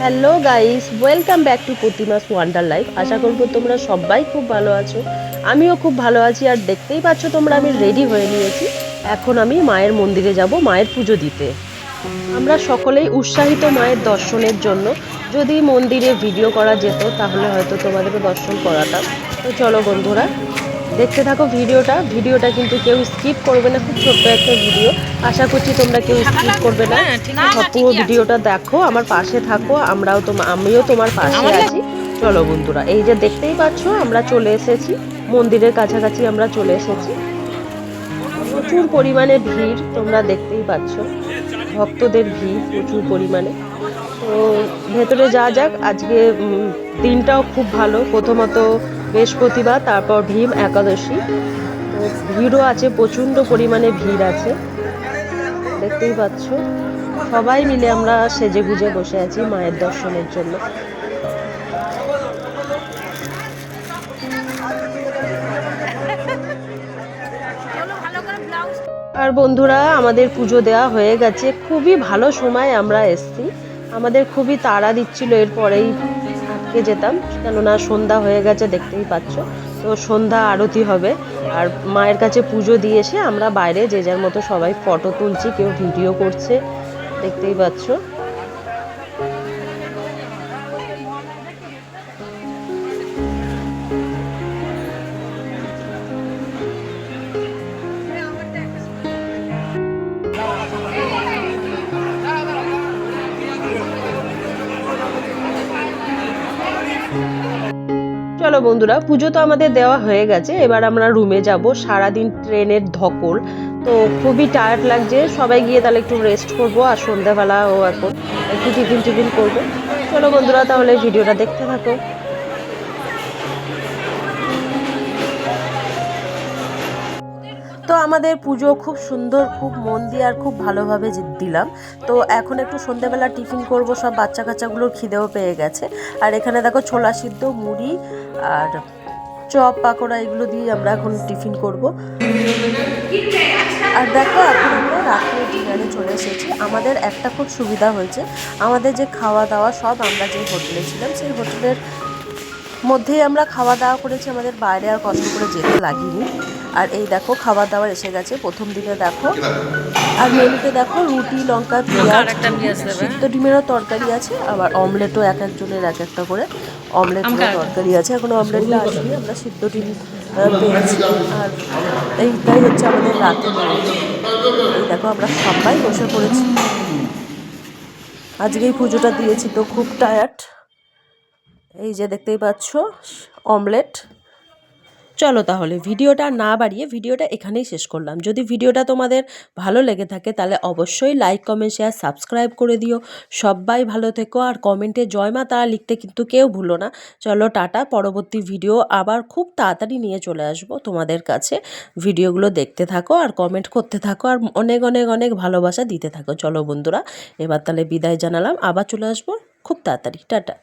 Hello guys welcome back to প্রতিমাস wonder life আশা করব তোমরা সবাই খুব ভালো আছো। আমিও খুব ভালো আছি, আর দেখতেই পাচ্ছ তোমরা আমি রেডি হয়ে নিয়েছি। এখন আমি মায়ের মন্দিরে যাব, মায়ের পুজো দিতে। আমরা সকলেই উৎসাহিত মায়ের দর্শনের জন্য। যদি মন্দিরে ভিডিও করা যেত, তাহলে হয়তো তোমাদেরকে দর্শন করাতাম। তো চলো বন্ধুরা দেখতে থাকো ভিডিওটা। ভিডিওটা কিন্তু কেউ স্কিপ করবে না খুব ছোট্ট একটা ভিডিও আশা করছি তোমরা কেউ স্কিপ করবে না। সব পুরো ভিডিওটা দেখো আমার পাশে থাকো আমরাও তোমার আমিও তোমার পাশে আছি। চলো বন্ধুরা এই যে দেখতেই পাচ্ছ আমরা চলে এসেছি। মন্দিরের কাছাকাছি আমরা চলে এসেছি। প্রচুর পরিমাণে ভিড় তোমরা দেখতেই পাচ্ছ। ভক্তদের ভিড় প্রচুর পরিমাণে। তো ভেতরে যা যাক আজকে দিনটাও খুব ভালো। প্রথমত বৃহস্পতিবার, তারপর ভীম একাদশী। ভিড়ও আছে, প্রচণ্ড পরিমাণে ভিড় আছে। দেখতেই পাচ্ছ, সবাই মিলে আমরা সেজে গুজে বসে আছি মায়ের দর্শনের জন্য। আর বন্ধুরা, আমাদের পুজো দেওয়া হয়ে গেছে। খুবই ভালো সময় আমরা এসছি। আমাদের খুবই তাড়া দিচ্ছিল এরপরেই। আটকে যেতাম, কেননা সন্ধ্যা হয়ে গেছে, দেখতেই পাচ্ছ। তো সন্ধ্যা আরতি হবে, আর মায়ের কাছে পুজো দিয়ে এসে আমরা বাইরে যে যার মতো সবাই ফটো তুলছি, কেউ ভিডিও করছে, দেখতেই পাচ্ছ। চলো বন্ধুরা, পুজো তো আমাদের দেওয়া হয়ে গেছে। এবার আমরা রুমে যাব। সারাদিন ট্রেনের ধকল। তো খুবই টায়ার্ড লাগছে। সবাই গিয়ে তাহলে একটু রেস্ট করব। আর সন্ধ্যাবেলাও এখন একটু টিফিন টিফিন করব। চলো বন্ধুরা, তাহলে ভিডিওটা দেখতে থাকো। আমাদের পুজো খুব সুন্দর, খুব মন দিয়ে আর খুব ভালোভাবে দিলাম। তো এখন একটু সন্ধ্যেবেলা টিফিন করব, সব বাচ্চা কাচ্চাগুলোর খিদেও পেয়ে গেছে। আর এখানে দেখো ছোলা সিদ্ধ, মুড়ি আর চপ, পাকোড়া, এগুলো দিয়ে আমরা এখন টিফিন করব। আর দেখো এখন আমরা রাত্রে ডিনারে চলে এসেছি। আমাদের একটা খুব সুবিধা হয়েছে। আমাদের যে খাওয়া দাওয়া সব আমরা যে হোটেলে ছিলাম, সেই হোটেলের মধ্যেই আমরা খাওয়া দাওয়া করেছি। আমাদের বাইরে আর কষ্ট করে যেতে লাগেনি। আর এই দেখো খাবার দাবার এসে গেছে। প্রথম দিনে দেখো। আর মেনুতে দেখো রুটি লঙ্কা পেঁয়াজ সিদ্ধ ডিমেরও তরকারি আছে আবার অমলেটও এক একজনের এক একটা করে অমলেটেরও তরকারি আছে। এখন অমলেটটা আসবে আমরা সিদ্ধ ডিম পেয়েছি। আর এইটাই হচ্ছে আমাদের রাতে এই দেখো আমরা সবাই বসে পড়েছি। আজকে এই পুজোটা দিয়েছি তো খুব টায়ার্ড এই যে দেখতেই পাচ্ছ অমলেট। চলো তাহলে ভিডিওটা না বাড়িয়ে ভিডিওটা এখানেই শেষ করলাম। যদি ভিডিওটা তোমাদের ভালো লেগে থাকে তাহলে অবশ্যই লাইক কমেন্ট শেয়ার সাবস্ক্রাইব করে দিও। সবাই ভালো থেকো আর কমেন্টে জয় মা তারা লিখতে কিন্তু কেউ ভুলো না। চলো টাটা, পরবর্তী ভিডিও আবার খুব তাড়াতাড়ি নিয়ে চলে আসব তোমাদের কাছে। ভিডিওগুলো দেখতে থাকো আর কমেন্ট করতে থাকো আর অনেক অনেক অনেক ভালোবাসা দিতে থাকো। চলো বন্ধুরা, এবার তাহলে বিদায় জানালাম। আবার চলে আসব খুব তাড়াতাড়ি। টাটা।